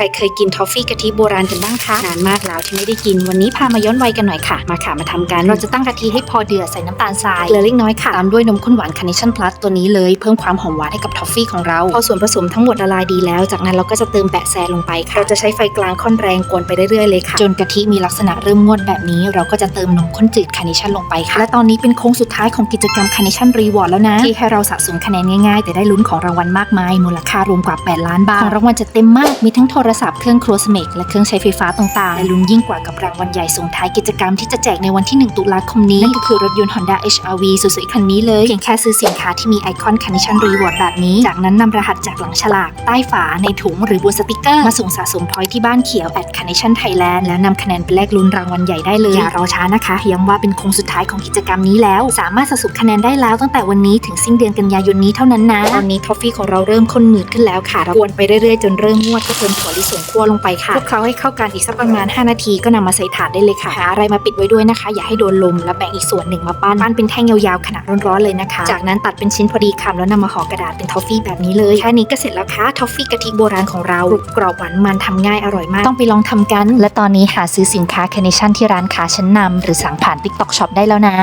รเคยกินทอฟฟี่กะทิโบราณกันบ้างคะนานมากแล้วที่ไม่ได้กินวันนี้พามาย้อนวัยกันหน่อยค่ะ มาค่ะมาทำกันเราจะตั้งกะทิให้พอเดือดใส่น้ำตาลทรายเกลือเล็กน้อยค่ะตามด้วยนมข้นหวานคาร์เนชั่นพลัสตัวนี้เลยเพิ่มความหอมหวานให้กับทอฟฟี่ของเราพอส่วนผสมทั้งหมดละลายดีแล้ว จากนั้นเราก็จะเติมแปะแซลงไปค่ะเราจะใช้ไฟกลางค่อนแรงกวนไปเรื่อยๆเลยค่ะจนกะทิมีลักษณะเริ่มงวดแบบนี้ เราก็จะเติมนมข้นจืดคาร์เนชั่นลงไปค่ะและตอนนี้เป็นโค้งสุดท้ายของกิจกรรมคาร์เนชั่นรีวอร์ดแล้วนะที่ให้เราสะสมคะแนนง่ายๆ แต่ได้ลุ้นของรางวัลมากมายมูลค่ารวมกว่า 8 ล้านบาทของรางวัลจะเต็มมากมีทั้งโทรศัพท์เครื่องครัวสเมกและเครื่องใช้ไฟฟ้าต่างๆและลุ้นยิ่งกว่ากับรางวัลใหญ่ส่งท้ายกิจกรรมที่จะแจกในวันที่ 1 ตุลาคมนี้นั่นก็คือรถยนต์ Honda HR-V สวยๆคันนี้เลย เพียงแค่ซื้อสินค้าที่มีไอคอน Condition Reward แบบนี้ จากนั้นนำรหัสจากหลังฉลาก ใต้ฝาในถุงหรือบนสติกเกอร์มาส่งสะสมพอยที่บ้านเขียว at Condition Thailand แล้วนำคะแนนไปแลกลุ้นรางวัลใหญ่ได้เลยอย่ารอช้านะคะย้ำว่าเป็นโค้งสุดท้ายของกิจกรรมนี้แล้ว สามารถสะสมคะแนนได้แล้วตั้งแต่วันนี้ถึงสิ้นเดือนกันยายนนี้เท่านั้นนะตอนนี้ทอฟฟี่ของเราเริ่มข้นหนืดขึ้นแล้วค่ะเรากวนไปเรื่อยๆจนเริ่มงวดก็เติมถั่วลิสงคั่วลงไปค่ะคลุกเคล้าให้เข้ากันอีกสักประมาณ 5 นาทีก็นำมาใส่ถาดได้เลยค่ะหาอะไรมาปิดไว้ด้วยนะคะ อย่าให้โดนลมแล้วแบ่งอีกส่วนหนึ่งมาปั้นปั้นเป็นแท่งยาวๆขนาดร้อนๆเลยนะคะ จากนั้นตัดเป็นชิ้นพอดีคำแล้วนำมาห่อกระดาษเป็นทอฟฟี่แบบนี้เลยแค่นี้ก็เสร็จแล้วค่ะทอฟฟี่กะทิโบราณของเรากรุบกรอบหวานมันทำง่ายอร่อยมาก ต้องไปลองทำกัน และตอนนี้หาซื้อสินค้าคาเนชั่นที่ร้านค้าชั้นนำหรือสั่งผ่าน TikTok Shop ได้แล้วนะ